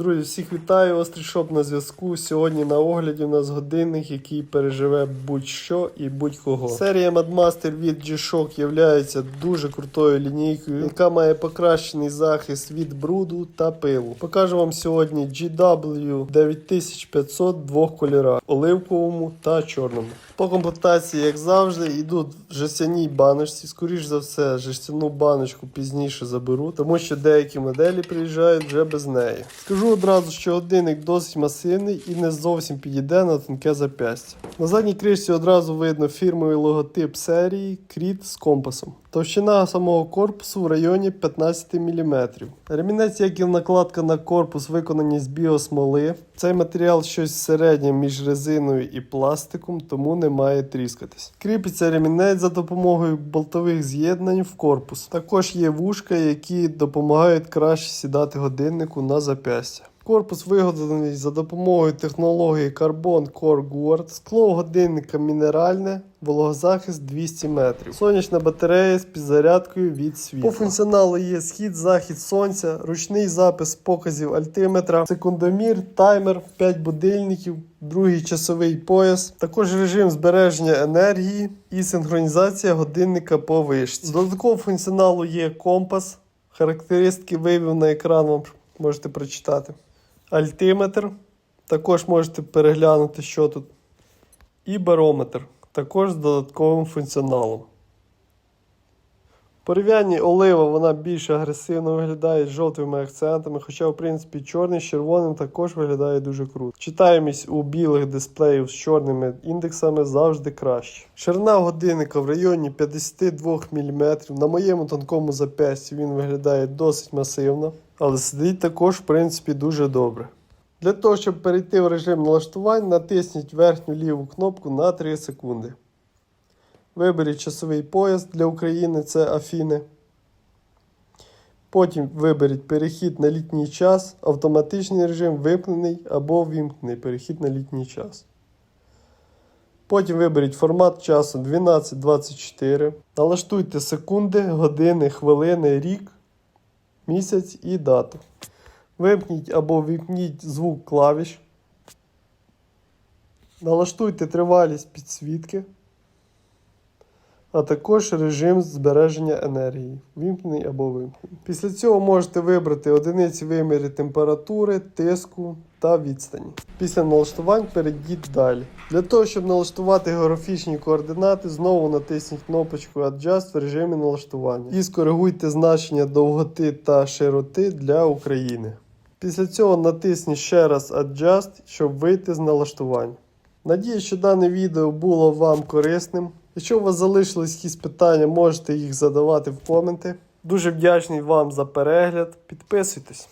Друзі, всіх вітаю, Острий Шоп на зв'язку. Сьогодні на огляді у нас годинник, який переживе будь-що і будь-кого. Серія Madmaster від G-Shock є дуже крутою лінійкою, яка має покращений захист від бруду та пилу. Покажу вам сьогодні GW 9500 в двох кольорах оливковому та чорному. По комплектації, як завжди, йдуть в жестяній баночці. Скоріш за все, жестяну баночку пізніше заберу, тому що деякі моделі приїжджають вже без неї. Скажу одразу, що годинник досить масивний і не зовсім підійде на тонке зап'ястя. На задній кришці одразу видно фірмовий логотип серії Кріт з компасом. Товщина самого корпусу в районі 15 мм. Ремінець, як і накладка на корпус, виконані з біосмоли. Цей матеріал щось середнє між резиною і пластиком, тому не має тріскатись. Кріпиться ремінець за допомогою болтових з'єднань в корпус. Також є вушка, які допомагають краще сідати годиннику на зап'ястя. Корпус виготовлений за допомогою технології Carbon Core Guard. Скло годинника мінеральне, вологозахист 200 метрів. Сонячна батарея з підзарядкою від світла. По функціоналу є схід, захід сонця, ручний запис показів альтиметра, секундомір, таймер, 5 будильників, другий часовий пояс, також режим збереження енергії і синхронізація годинника по вишці. Додаткового функціоналу є компас. Характеристики вивів на екран можете прочитати. Альтиметр. Також можете переглянути, що тут. І барометр. Також з додатковим функціоналом. Порівнянні олива вона більш агресивно виглядає з жовтими акцентами, хоча, в принципі, чорний з червоним також виглядає дуже круто. Читаємість у білих дисплеїв з чорними індексами завжди краще. Ширина годинника в районі 52 мм. На моєму тонкому зап'ясті він виглядає досить масивно, але сидить також, в принципі, дуже добре. Для того, щоб перейти в режим налаштувань, натисніть верхню ліву кнопку на 3 секунди. Виберіть часовий пояс для України, це Афіни. Потім виберіть перехід на літній час, автоматичний режим вимкнений або вімкнений перехід на літній час. Потім виберіть формат часу 12.24. Налаштуйте секунди, години, хвилини, рік, місяць і дату. Вимкніть або вімкніть звук клавіш. Налаштуйте тривалість підсвітки, а також режим збереження енергії. Вімкнений або вимкнений. Після цього можете вибрати одиниці вимірі температури, тиску та відстані. Після налаштувань перейдіть далі. Для того, щоб налаштувати географічні координати, знову натисніть кнопочку Adjust в режимі налаштування і скоригуйте значення довготи та широти для України. Після цього натисніть ще раз Adjust, щоб вийти з налаштувань. Надію, що дане відео було вам корисним. Якщо у вас залишились якісь питання, можете їх задавати в коменти. Дуже вдячний вам за перегляд. Підписуйтесь.